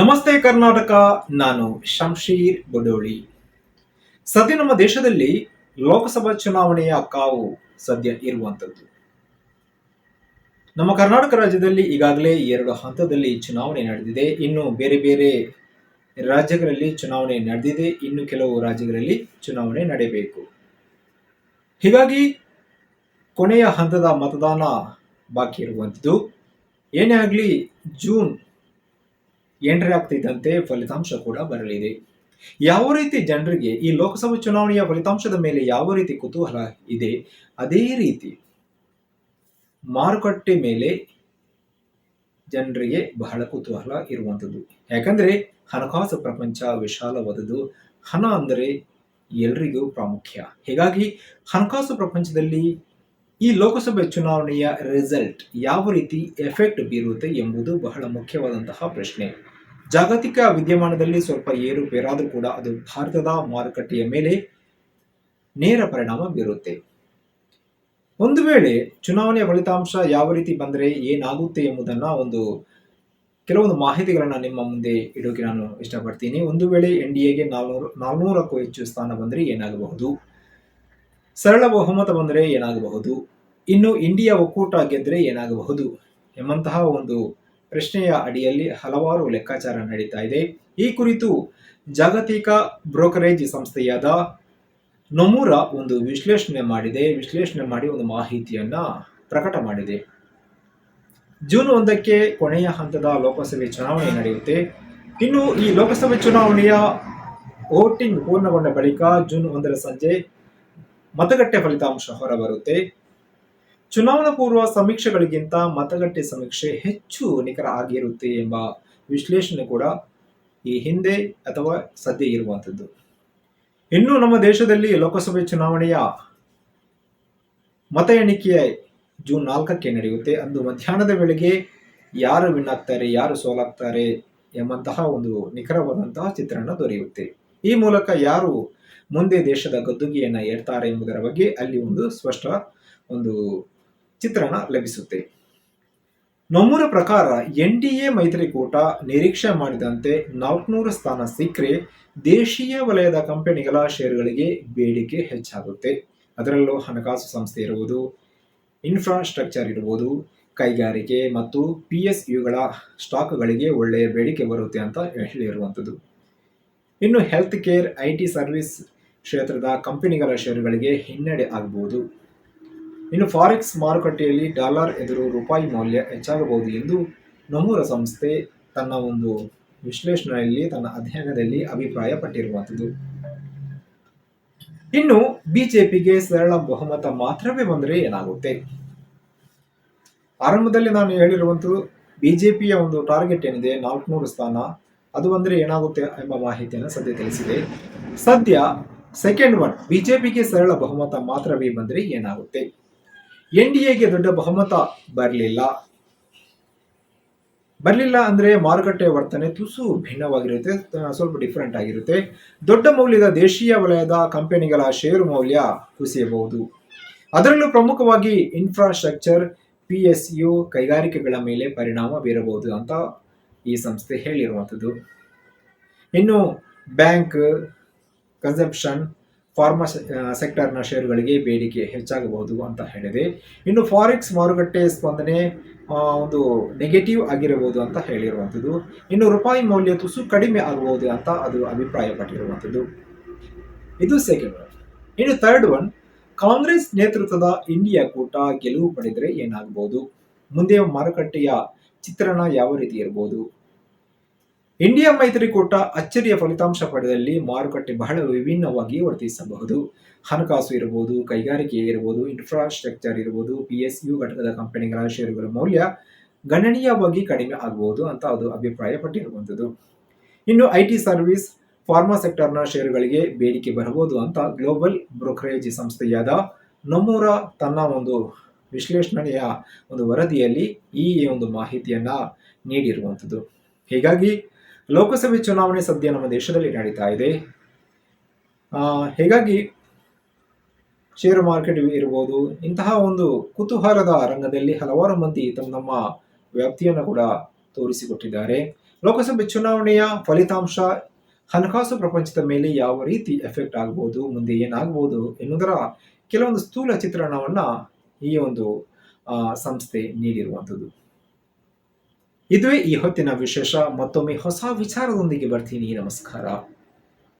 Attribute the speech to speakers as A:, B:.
A: ನಮಸ್ತೆ ಕರ್ನಾಟಕ, ನಾನು ಶಂಶೀರ್ ಬಡೋಳಿ. ಸದ್ಯ ನಮ್ಮ ದೇಶದಲ್ಲಿ ಲೋಕಸಭಾ ಚುನಾವಣೆಯ ಕಾವು ಸದ್ಯ ಇರುವಂತದ್ದು ನಮ್ಮ ಕರ್ನಾಟಕ ರಾಜ್ಯದಲ್ಲಿ ಈಗಾಗಲೇ ಎರಡು ಹಂತದಲ್ಲಿ ಚುನಾವಣೆ ನಡೆದಿದೆ. ಇನ್ನು ಬೇರೆ ಬೇರೆ ರಾಜ್ಯಗಳಲ್ಲಿ ಚುನಾವಣೆ ನಡೆದಿದೆ. ಇನ್ನು ಕೆಲವು ರಾಜ್ಯಗಳಲ್ಲಿ ಚುನಾವಣೆ ನಡೆಯಬೇಕು. ಹೀಗಾಗಿ ಕೊನೆಯ ಹಂತದ ಮತದಾನ ಬಾಕಿ ಇರುವಂಥದ್ದು. ಏನೇ ಆಗಲಿ, ಜೂನ್ ಎಂಟ್ರಿ ಆಗ್ತಿದ್ದಂತೆ ಫಲಿತಾಂಶ ಕೂಡ ಬರಲಿದೆ. ಯಾವ ರೀತಿ ಜನರಿಗೆ ಈ ಲೋಕಸಭಾ ಚುನಾವಣೆಯ ಫಲಿತಾಂಶದ ಮೇಲೆ ಯಾವ ರೀತಿ ಕುತೂಹಲ ಇದೆ, ಅದೇ ರೀತಿ ಮಾರುಕಟ್ಟೆ ಮೇಲೆ ಜನರಿಗೆ ಬಹಳ ಕುತೂಹಲ ಇರುವಂಥದ್ದು. ಯಾಕಂದ್ರೆ ಹಣಕಾಸು ಪ್ರಪಂಚ ವಿಶಾಲವಾದದ್ದು. ಹಣ ಅಂದರೆ ಎಲ್ರಿಗೂ ಪ್ರಾಮುಖ್ಯ. ಹೀಗಾಗಿ ಹಣಕಾಸು ಪ್ರಪಂಚದಲ್ಲಿ ಈ ಲೋಕಸಭೆ ಚುನಾವಣೆಯ ರಿಸಲ್ಟ್ ಯಾವ ರೀತಿ ಎಫೆಕ್ಟ್ ಬೀರುತ್ತೆ ಎಂಬುದು ಬಹಳ ಮುಖ್ಯವಾದಂತಹ ಪ್ರಶ್ನೆ. ಜಾಗತಿಕ ವಿದ್ಯಮಾನದಲ್ಲಿ ಸ್ವಲ್ಪ ಏರುಪೇರಾದರೂ ಕೂಡ ಅದು ಭಾರತದ ಮಾರುಕಟ್ಟೆಯ ಮೇಲೆ ನೇರ ಪರಿಣಾಮ ಬೀರುತ್ತೆ. ಒಂದು ವೇಳೆ ಚುನಾವಣೆಯ ಫಲಿತಾಂಶ ಯಾವ ರೀತಿ ಬಂದರೆ ಏನಾಗುತ್ತೆ ಎಂಬುದನ್ನ ಒಂದು ಕೆಲವೊಂದು ಮಾಹಿತಿಗಳನ್ನು ನಿಮ್ಮ ಮುಂದೆ ಇಡೋಕೆ ನಾನು ಇಷ್ಟಪಡ್ತೀನಿ. ಒಂದು ವೇಳೆ ಎನ್ ಡಿ ಎಗೆ ನಾಲ್ನೂರು ನಾಲ್ನೂರಕ್ಕೂ ಹೆಚ್ಚು ಸ್ಥಾನ ಬಂದರೆ ಏನಾಗಬಹುದು? ಸರಳ ಬಹುಮತ ಬಂದರೆ ಏನಾಗಬಹುದು? ಇನ್ನು ಇಂಡಿಯಾ ಒಕ್ಕೂಟ ಗೆದ್ದರೆ ಏನಾಗಬಹುದು? ಎಂಬಂತಹ ಒಂದು ಪ್ರಶ್ನೆಯ ಅಡಿಯಲ್ಲಿ ಹಲವಾರು ಲೆಕ್ಕಾಚಾರ ನಡೀತಾ ಇದೆ. ಈ ಕುರಿತು ಜಾಗತಿಕ ಬ್ರೋಕರೇಜ್ ಸಂಸ್ಥೆಯಾದ ನೊಮೂರ ಒಂದು ವಿಶ್ಲೇಷಣೆ ಮಾಡಿದೆ. ವಿಶ್ಲೇಷಣೆ ಮಾಡಿ ಒಂದು ಮಾಹಿತಿಯನ್ನ ಪ್ರಕಟ ಮಾಡಿದೆ. ಜೂನ್ ಒಂದಕ್ಕೆ ಕೊನೆಯ ಹಂತದ ಲೋಕಸಭೆ ಚುನಾವಣೆ ನಡೆಯುತ್ತೆ. ಇನ್ನು ಈ ಲೋಕಸಭೆ ಚುನಾವಣೆಯ ವೋಟಿಂಗ್ ಪೂರ್ಣಗೊಂಡ ಬಳಿಕ ಜೂನ್ ಒಂದರ ಸಂಜೆ ಮತಗಟ್ಟೆ ಫಲಿತಾಂಶ ಹೊರಬರುತ್ತೆ. ಚುನಾವಣಾ ಪೂರ್ವ ಸಮೀಕ್ಷೆಗಳಿಗಿಂತ ಮತಗಟ್ಟೆ ಸಮೀಕ್ಷೆ ಹೆಚ್ಚು ನಿಖರ ಆಗಿರುತ್ತೆ ಎಂಬ ವಿಶ್ಲೇಷಣೆ ಕೂಡ ಈ ಹಿಂದೆ ಅಥವಾ ಸದ್ಯ ಇರುವಂಥದ್ದು. ಇನ್ನು ನಮ್ಮ ದೇಶದಲ್ಲಿ ಲೋಕಸಭೆ ಚುನಾವಣೆಯ ಮತ ಎಣಿಕೆಯ ಜೂನ್ ನಾಲ್ಕಕ್ಕೆ ನಡೆಯುತ್ತೆ. ಅಂದು ಮಧ್ಯಾಹ್ನದ ವೇಳೆಗೆ ಯಾರು ವಿನ್ ಆಗ್ತಾರೆ, ಯಾರು ಸೋಲಾಗ್ತಾರೆ ಎಂಬಂತಹ ಒಂದು ನಿಖರವಾದಂತಹ ಚಿತ್ರಣ ದೊರೆಯುತ್ತೆ. ಈ ಮೂಲಕ ಯಾರು ಮುಂದೆ ದೇಶದ ಗದ್ದುಗೆಯನ್ನು ಏರ್ತಾರೆ ಎಂಬುದರ ಬಗ್ಗೆ ಅಲ್ಲಿ ಒಂದು ಸ್ಪಷ್ಟ ಒಂದು ಚಿತ್ರಣ ಲಭಿಸುತ್ತೆ. ನಮ್ಮೂರ ಪ್ರಕಾರ ಎನ್ ಡಿ ಎ ಮೈತ್ರಿಕೂಟ ನಿರೀಕ್ಷೆ ಮಾಡಿದಂತೆ ನಾಲ್ಕುನೂರು ಸ್ಥಾನ ಸಿಕ್ಕರೆ ದೇಶೀಯ ವಲಯದ ಕಂಪನಿಗಳ ಷೇರುಗಳಿಗೆ ಬೇಡಿಕೆ ಹೆಚ್ಚಾಗುತ್ತೆ. ಅದರಲ್ಲೂ ಹಣಕಾಸು ಸಂಸ್ಥೆ ಇರುವುದು ಇನ್ಫ್ರಾಸ್ಟ್ರಕ್ಚರ್ ಇರುವುದು ಕೈಗಾರಿಕೆ ಮತ್ತು ಪಿ ಎಸ್ ಯುಗಳ ಸ್ಟಾಕ್ಗಳಿಗೆ ಒಳ್ಳೆಯ ಬೇಡಿಕೆ ಬರುತ್ತೆ ಅಂತ ಹೇಳಿರುವಂಥದ್ದು. ಇನ್ನು health care I T service ಕ್ಷೇತ್ರದ ಕಂಪನಿಗಳ ಷೇರುಗಳಿಗೆ ಹಿನ್ನಡೆ ಆಗಬಹುದು ಇನ್ನು ಫಾರೆಕ್ಸ್ ಮಾರುಕಟ್ಟೆಯಲ್ಲಿ ಡಾಲರ್ ಎದುರು ರೂಪಾಯಿ ಮೌಲ್ಯ ಹೆಚ್ಚಾಗಬಹುದು ಎಂದು ನಮೂರ ಸಂಸ್ಥೆ ತನ್ನ ಒಂದು ವಿಶ್ಲೇಷಣೆಯಲ್ಲಿ, ತನ್ನ ಅಧ್ಯಯನದಲ್ಲಿ ಅಭಿಪ್ರಾಯಪಟ್ಟಿರುವಂಥದ್ದು. ಇನ್ನು ಬಿಜೆಪಿಗೆ ಸರಳ ಬಹುಮತ ಮಾತ್ರವೇ ಬಂದರೆ ಏನಾಗುತ್ತೆ? ಆರಂಭದಲ್ಲಿ ನಾನು ಹೇಳಿರುವಂಥದ್ದು, ಬಿಜೆಪಿಯ ಒಂದು ಟಾರ್ಗೆಟ್ ಏನಿದೆ, ನಾಲ್ಕುನೂರು ಸ್ಥಾನ. ಅದು ಬಂದರೆ ಏನಾಗುತ್ತೆ ಎಂಬ ಮಾಹಿತಿಯನ್ನು ಸದ್ಯ ತಿಳಿಸಿದೆ. ಸದ್ಯ ಸೆಕೆಂಡ್ ಒನ್ ಬಿಜೆಪಿಗೆ ಸರಳ ಬಹುಮತ ಮಾತ್ರವೇ ಬಂದರೆ ಏನಾಗುತ್ತೆ? ಎನ್ ಡಿ ಎಗೆ ದೊಡ್ಡ ಬಹುಮತ ಬರಲಿಲ್ಲ. ಬರಲಿಲ್ಲ ಅಂದರೆ ಮಾರುಕಟ್ಟೆ ವರ್ತನೆ ತುಸು ಭಿನ್ನವಾಗಿರುತ್ತೆ ಸ್ವಲ್ಪ ಡಿಫ್ರೆಂಟ್ ಆಗಿರುತ್ತೆ. ದೊಡ್ಡ ಮೌಲ್ಯದ ದೇಶೀಯ ವಲಯದ ಕಂಪನಿಗಳ ಷೇರು ಮೌಲ್ಯ ಕುಸಿಯಬಹುದು. ಅದರಲ್ಲೂ ಪ್ರಮುಖವಾಗಿ ಇನ್ಫ್ರಾಸ್ಟ್ರಕ್ಚರ್ ಪಿ ಎಸ್ ಯು ಕೈಗಾರಿಕೆಗಳ ಮೇಲೆ ಪರಿಣಾಮ ಬೀರಬಹುದು ಅಂತ ಈ ಸಂಸ್ಥೆ ಹೇಳಿರುವಂಥದ್ದು. ಇನ್ನು ಬ್ಯಾಂಕ್ ಕನ್ಸಂಪ್ಷನ್ ಫಾರ್ಮಾ ಸೆಕ್ಟರ್ನ ಷೇರುಗಳಿಗೆ ಬೇಡಿಕೆ ಹೆಚ್ಚಾಗಬಹುದು ಅಂತ ಹೇಳಿದೆ. ಇನ್ನು ಫಾರೆಕ್ಸ್ ಮಾರುಕಟ್ಟೆ ಸ್ಪಂದನೆ ಒಂದು ನೆಗೆಟಿವ್ ಆಗಿರಬಹುದು ಅಂತ ಹೇಳಿರುವಂಥದ್ದು. ಇನ್ನು ರೂಪಾಯಿ ಮೌಲ್ಯ ತುಸು ಕಡಿಮೆ ಆಗಬಹುದು ಅಂತ ಅದು ಅಭಿಪ್ರಾಯಪಟ್ಟಿರುವಂಥದ್ದು. ಇದು ಸೆಕೆಂಡ್ ಒನ್ ಇನ್ನು ಥರ್ಡ್ ಒನ್ ಕಾಂಗ್ರೆಸ್ ನೇತೃತ್ವದ ಇಂಡಿಯಾ ಕೂಟ ಗೆಲುವು ಪಡೆದರೆ ಏನಾಗಬಹುದು? ಮುಂದೆ ಮಾರುಕಟ್ಟೆಯ ಚಿತ್ರಣ ಯಾವ ರೀತಿ ಇರಬಹುದು? ಇಂಡಿಯಾ ಮೈತ್ರಿಕೂಟ ಅಚ್ಚರಿಯ ಫಲಿತಾಂಶ ಪಡೆದಲ್ಲಿ ಮಾರುಕಟ್ಟೆ ಬಹಳ ವಿಭಿನ್ನವಾಗಿ ವರ್ತಿಸಬಹುದು. ಹಣಕಾಸು ಇರಬಹುದು ಕೈಗಾರಿಕೆ ಇರಬಹುದು ಇನ್ಫ್ರಾಸ್ಟ್ರಕ್ಚರ್ ಇರಬಹುದು ಪಿ ಎಸ್ ಯು ಘಟಕದ ಕಂಪನಿಗಳ ಷೇರುಗಳ ಮೌಲ್ಯ ಗಣನೀಯವಾಗಿ ಕಡಿಮೆ ಆಗಬಹುದು ಅಂತ ಅದು ಅಭಿಪ್ರಾಯಪಟ್ಟಿರುವಂಥದ್ದು. ಇನ್ನು ಐ ಟಿ ಸರ್ವಿಸ್, ಫಾರ್ಮಾ ಸೆಕ್ಟರ್ನ ಷೇರುಗಳಿಗೆ ಬೇಡಿಕೆ ಬರಬಹುದು ಅಂತ ಗ್ಲೋಬಲ್ ಬ್ರೋಕರೇಜ್ ಸಂಸ್ಥೆಯಾದ ನಮ್ಮೂರ ತನ್ನ ಒಂದು ವಿಶ್ಲೇಷಣೆಯ ಒಂದು ವರದಿಯಲ್ಲಿ ಈ ಒಂದು ಮಾಹಿತಿಯನ್ನ ನೀಡಿರುವಂಥದ್ದು. ಹೀಗಾಗಿ ಲೋಕಸಭೆ ಚುನಾವಣೆ ಸದ್ಯ ನಮ್ಮ ದೇಶದಲ್ಲಿ ನಡೀತಾ ಇದೆ. ಹೀಗಾಗಿ ಷೇರು ಮಾರ್ಕೆಟ್ ಇರ್ಬೋದು, ಇಂತಹ ಒಂದು ಕುತೂಹಲದ ರಂಗದಲ್ಲಿ ಹಲವಾರು ಮಂದಿ ತಮ್ಮ ನಮ್ಮ ವ್ಯಾಪ್ತಿಯನ್ನು ಕೂಡ ತೋರಿಸಿಕೊಟ್ಟಿದ್ದಾರೆ. ಲೋಕಸಭೆ ಚುನಾವಣೆಯ ಫಲಿತಾಂಶ, ಹಣಕಾಸು ಪ್ರಪಂಚದ ಮೇಲೆ ಯಾವ ರೀತಿ ಎಫೆಕ್ಟ್ ಆಗಬಹುದು ಮುಂದೆ ಏನಾಗಬಹುದು ಎನ್ನುವುದರ ಕೆಲವೊಂದು ಸ್ಥೂಲ ಚಿತ್ರಣವನ್ನ ಈ ಒಂದು ಸಂಸ್ಥೆ ನೀಡಿರುವಂಥದ್ದು. ಇದುವೇ ಈ ಹೊತ್ತಿನ ವಿಶೇಷ ಮತ್ತೊಮ್ಮೆ ಹೊಸ ವಿಚಾರದೊಂದಿಗೆ ಬರ್ತೀನಿ. ನಮಸ್ಕಾರ.